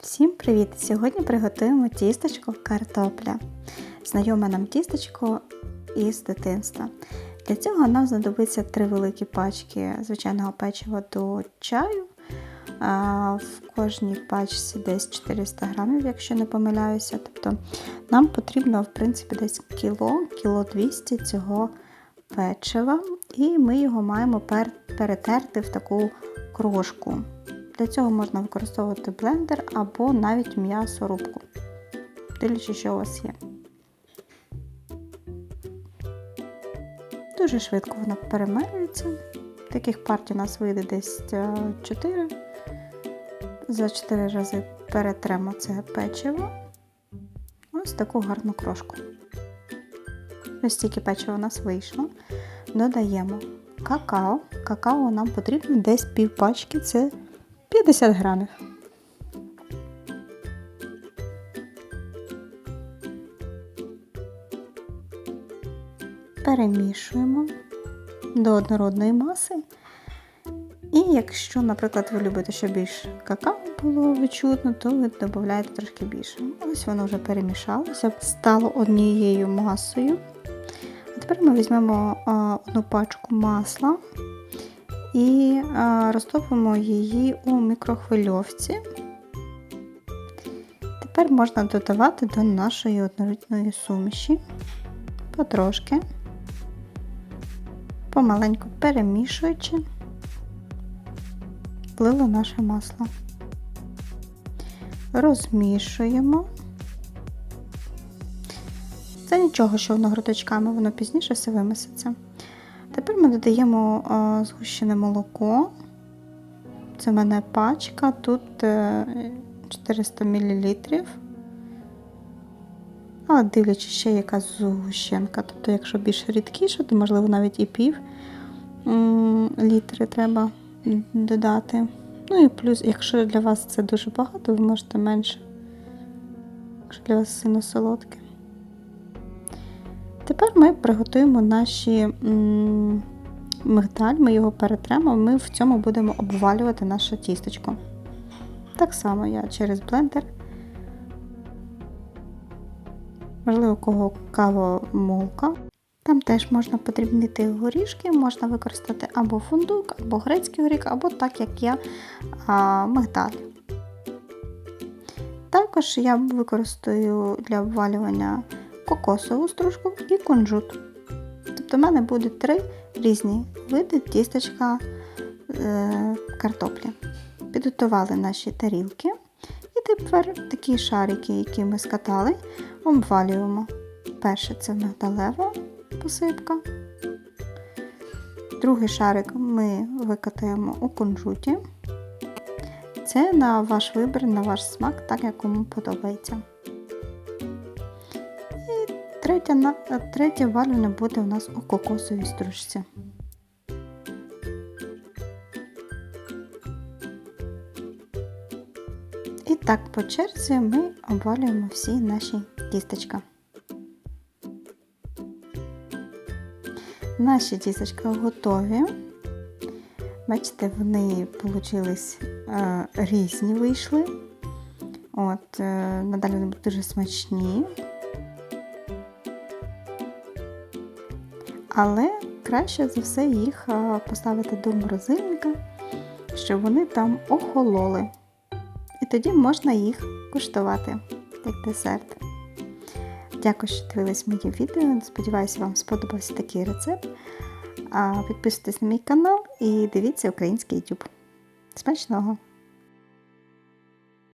Всім привіт! Сьогодні приготуємо тістечко картопля. Знайоме нам тістечко із дитинства. Для цього нам знадобиться три великі пачки звичайного печива до чаю. В кожній пачці десь 400 грамів, якщо не помиляюся. Тобто нам потрібно, в принципі, десь кіло, кіло 200 цього печива, і ми його маємо перетерти в таку крошку. Для цього можна використовувати блендер або навіть м'ясорубку, дивлячись, що у вас є. Дуже швидко воно перемелюється. Таких партій у нас вийде десь 4. За 4 рази перетремо це печиво. Ось таку гарну крошку. Ось стільки печива у нас вийшло. Додаємо какао. Какао нам потрібно десь пів пачки, це 50 грамів. Перемішуємо до однородної маси. І якщо, наприклад, ви любите, щоб більш какао було відчутно, то ви додаєте трошки більше. Ось воно вже перемішалося, стало однією масою. А тепер ми візьмемо одну пачку масла і розтопимо її у мікрохвильовці. Тепер можна додавати до нашої однорідної суміші потрошки, помаленьку перемішуючи, влило наше масло. Розмішуємо. Це нічого, що воно грудочками, воно пізніше все вимиситься. Тепер ми додаємо а, згущене молоко. Це в мене пачка, тут е, 400 мл. Але дивлячись ще яка згущенка. Тобто, якщо більш рідкіше, то можливо навіть і пів літри треба додати. Ну і плюс, якщо для вас це дуже багато, ви можете менше, якщо для вас сильно солодке. Тепер ми приготуємо наші мигдаль, ми його перетремо, ми в цьому будемо обвалювати наше тістечко. Так само я через блендер. Можливо, у кого кавомолка. Там теж можна подрібнити горішки, можна використати або фундук, або грецький горіх, або так, як я мигдаль. Також я використаю для обвалювання кокосову стружку і кунжут. Тобто в мене буде три різні види тістечка е, картоплі. Підготували наші тарілки. І тепер такі шарики, які ми скатали, обвалюємо. Перше це мигдалева посипка. Другий шарик ми викатаємо у кунжуті. Це на ваш вибір, на ваш смак, так як кому подобається. І третє, на- третє валювання буде у нас у кокосовій стружці. І так по черзі ми обвалюємо всі наші тістечка. Наші тістечка готові. Бачите, вони получились е, різні вийшли. От, е, надалі вони будуть дуже смачні. Але краще за все їх е, поставити до морозильника, щоб вони там охололи. І тоді можна їх куштувати як десерт. Дякую, що дивились мої відео. Сподіваюся, вам сподобався такий рецепт. Підписуйтесь на мій канал і дивіться український YouTube. Смачного!